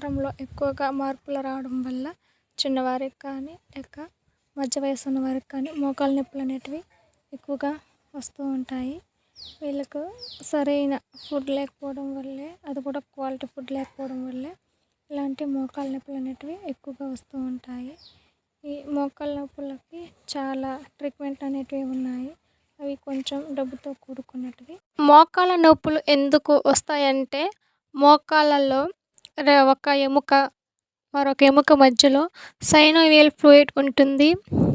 ఆహారంలో ఎక్కువగా మార్పులు రావడం వల్ల చిన్నవారికి కానీ లేక మధ్య వయసు ఉన్న వారికి కానీ మోకాలు నొప్పులు అనేటివి ఎక్కువగా వస్తూ ఉంటాయి. వీళ్ళకు సరైన ఫుడ్ లేకపోవడం వల్లే అది కూడా క్వాలిటీ ఫుడ్ లేకపోవడం వల్లే ఇలాంటి మోకాలు నొప్పులు అనేటివి ఎక్కువగా వస్తూ ఉంటాయి. ఈ మోకాల నొప్పులకి చాలా ట్రీట్మెంట్ అనేటివి ఉన్నాయి. అవి కొంచెం డబ్బుతో కూడుకున్నటివి. మోకాల నొప్పులు ఎందుకు వస్తాయంటే మోకాళ్ళలో ఒక ఎముక మరొక ఎముక మధ్యలో సైనోవియల్ ఫ్లూయిడ్ ఉంటుంది.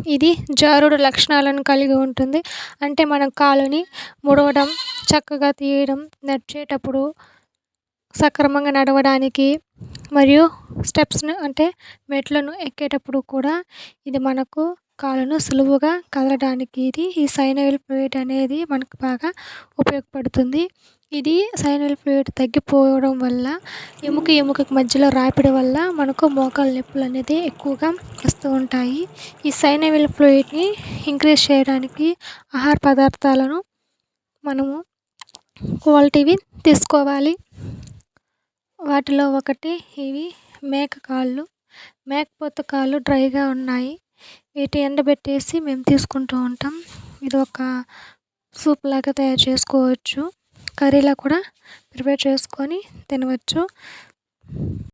ఇది జారుడు లక్షణాలను కలిగి ఉంటుంది. అంటే మనం కాలుని ముడవడం చక్కగా తీయడం నడిచేటప్పుడు సక్రమంగా నడవడానికి మరియు స్టెప్స్ను అంటే మెట్లను ఎక్కేటప్పుడు కూడా ఇది మనకు కాలును సులువుగా కదలడానికి ఇది ఈ సైనోవియల్ ఫ్లూయిడ్ అనేది మనకు బాగా ఉపయోగపడుతుంది. ఇది సైనల్ ఫ్లూయిడ్ తగ్గిపోవడం వల్ల ఎముక ఎముక మధ్యలో రాపిడి వల్ల మనకు మోకాలు నొప్పులు అనేది ఎక్కువగా వస్తూ ఉంటాయి. ఈ సైనవిల్ ఫ్లూయిడ్ని ఇంక్రీజ్ చేయడానికి ఆహార పదార్థాలను మనము క్వాలిటీవి తీసుకోవాలి. వాటిలో ఒకటి ఇవి మేక కాళ్ళు. మేకపోత కాళ్ళు డ్రైగా ఉన్నాయి. వీటి ఎండబెట్టేసి మేము తీసుకుంటూ ఉంటాం. ఇది ఒక సూప్ లాగా తయారు చేసుకోవచ్చు. కర్రీలా కూడా ప్రిపేర్ చేసుకొని తినవచ్చు.